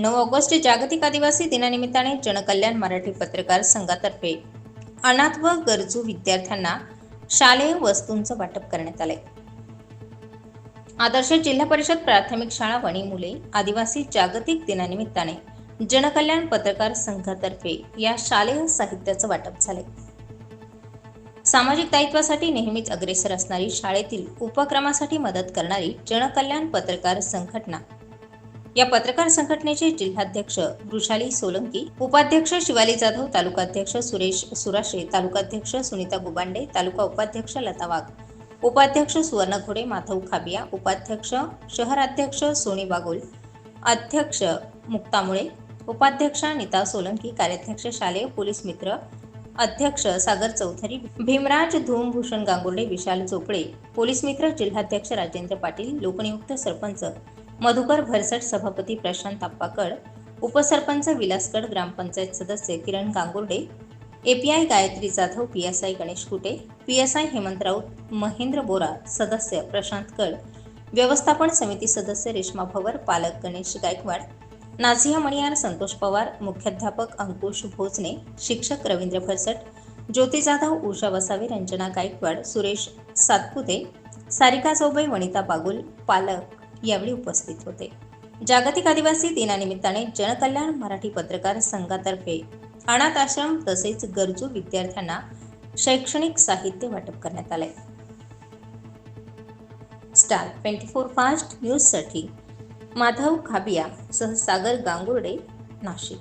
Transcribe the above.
नऊ ऑगस्ट जागतिक आदिवासी दिनानिमित्ताने जनकल्याण मराठी पत्रकार संघातर्फे अनाथ व गरजू विद्यार्थ्यांना शालेय वस्तूंचं वाटप करण्यात आले आदर्श जिल्हा परिषद प्राथमिक शाळा वणी मुले आदिवासी जागतिक दिनानिमित्ताने जनकल्याण पत्रकार संघातर्फे या शालेय साहित्याचं वाटप झाले सामाजिक दायित्वासाठी नेहमीच अग्रेसर असणारी शाळेतील उपक्रमासाठी मदत करणारी जनकल्याण पत्रकार संघटना या पत्रकार संघटनेचे जिल्हाध्यक्ष वृषाली सोलंकी उपाध्यक्ष शिवाली जाधव तालुकाध्यक्ष सुरेश सुराशे तालुकाध्यक्ष सुनीता गुबांडे तालुका उपाध्यक्ष लता वाघ उपाध्यक्ष सुवर्ण घोडे माधव खाबिया उपाध्यक्ष शहराध्यक्ष सोनी बागुल अध्यक्ष मुक्तामुळे उपाध्यक्ष नीता सोलंकी कार्याध्यक्ष शालेय पोलीस मित्र अध्यक्ष सागर चौधरी भीमराज धूमभूषण गांगुर्डे विशाल चोपडे पोलीस मित्र जिल्हाध्यक्ष राजेंद्र पाटील लोकनियुक्त सरपंच मधुकर भरसट सभापती प्रशांत आप्पाकड उपसरपंच विलासकड ग्रामपंचायत सदस्य Kiran Gangurde API Gayatri Jadhav PSI Ganesh Kute PSI Hemant Raut Mahendra Bora सदस्य प्रशांत कड व्यवस्थापन समिती सदस्य रेश्मा भवर पालक गणेश गायकवाड नाझिया मणियार संतोष पवार मुख्याध्यापक अंकुश भोजने शिक्षक रवींद्र भरसट ज्योती जाधव उषा वसावे रंजना गायकवाड सुरेश सातपुते सारिका चौबे वनिता बागुल पालक यावेळी उपस्थित होते. जागतिक आदिवासी दिनानिमित्ताने जनकल्याण मराठी पत्रकार संघातर्फे अनाथ आश्रम तसेच गरजू विद्यार्थ्यांना शैक्षणिक साहित्य वाटप करण्यात आले. स्टार ट्वेंटी फोर फास्ट न्यूजसाठी माधव खाबिया सह सागर गांगुर्डे नाशिक.